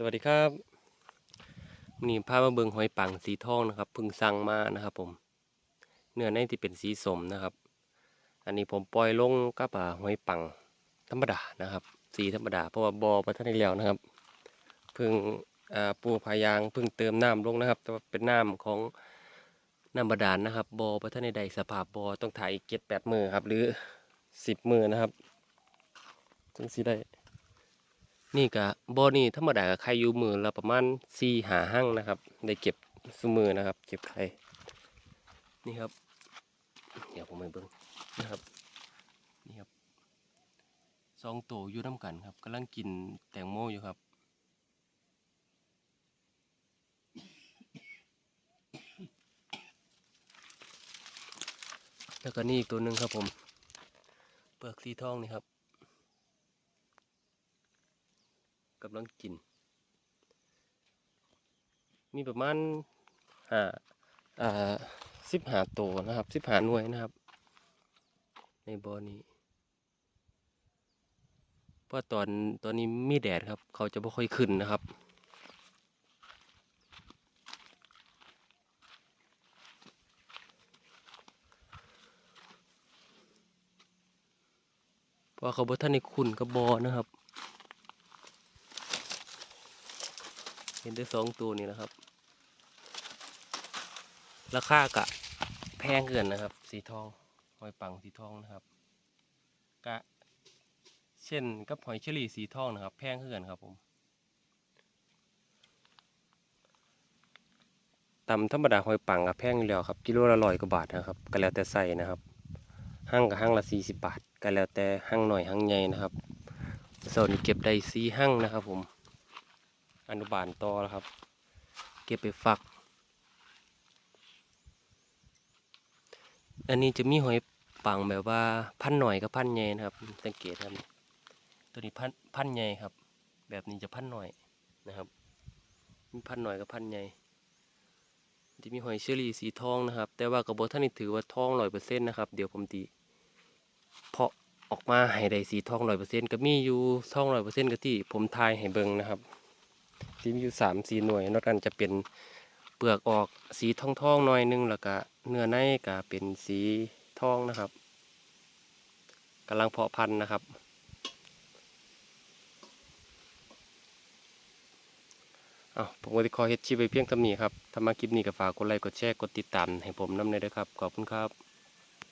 สวัสดีครับนี่พามาเบิงหอยปังสีทองนะครับเพิ่งสั่งมานะครับ ผม เนื้อในที่เป็นสีสมนะครับ อันนี้ผมปล่อยลงกับอ่าหอยปังธรรมดานะครับ สีธรรมดาเพราะว่าบอประทันได้แล้วนะครับเพิ่งปูพายางเพิ่งเติมน้ำลงนะครับแต่ว่าเป็นน้ำของน้ำบาดาลนะครับ บอประทันได้ใดสภาพบอต้องถ่ายอีกเจ็ดแปดมือครับ หรือสิบมือนะครับถึงสีได้ นี่กะบ่อนี่ธรรมดากับไข่อยู่มือละประมาณสี่หาหั่งนะครับ ได้เก็บสมือนะครับ เก็บไข่นี่ครับ เดี๋ยวผมไปเบิ้งนะครับนี่ครับสองตัวอยู่น้ำกันครับกำลังกินแตงโมอยู่ครับแล้วก็นี่อีกตัวหนึ่งครับผม เปลือกสีทองนี่ครับ กำลังกิน มีประมาณห้าอ่าสิบหาตัวนะครับสิบหาหน่วยนะครับ ในบ่อนี้เพราะตอนตอนนี้มีแดดครับ เขาจะไม่ค่อยขึ้นนะครับเพราะเขาบ่ท่านในคุณกับบอนะครับ เห็นได้สองตัวนี่นะครับ ราคากะแพงเกินนะครับ สีทองหอยปังสีทองนะครับ กะ เช่นกับหอยเชอรี่สีทองนะครับ แพงเกินครับผมตำธรรมดาหอยปังกับแพงอยู่แล้วครับกิโลละร้อยกว่าบาทนะครับก็แล้วแต่ใส่นะครับห้างกับห้างละสี่สิบบาทก็แล้วแต่ห้างหน่อยห้างใหญ่นะครับส่วนเก็บได้สี่ห้างนะครับผม อนุบาลต่อแล้วครับ เก็บไปฝัก อันนี้จะมีหอยปังแบบว่าพันหน่อยกับพันใหญ่นะครับ สังเกตครับ ตัวนี้พันพันใหญ่ครับ แบบนี้จะพันหน่อยนะครับมีพันหน่อยกับพันใหญ่จะมีหอยเชอรี่สีทองนะครับ แต่ว่ากระบอกท่านนี่ถือว่าทองร้อยเปอร์เซ็นต์นะครับ เดี๋ยวผมตีเพาะออกมาให้ได้สีทองร้อยเปอร์เซ็นต์ก็มีอยู่ทองร้อยเปอร์เซ็นต์ก็ที่ผมทายให้เบิ่งนะครับ ที่มีอยู่สามสีหน่วยนอกนั้นจะเป็นเปลือกออกสีทองทองหน่อยหนึงแล้วก็เนื้อในก็เป็นสีทองนะครับกำลังเพาะพันธุ์นะครับอ้าวผมก็จะขอเฮ็ดชีไปเพียงเท่านี้ครับถ้ามาคลิปนี้ก็ฝากกดไลค์กดแชร์กดติดตามให้ผมนำเลยด้วยครับ ขอบคุณครับ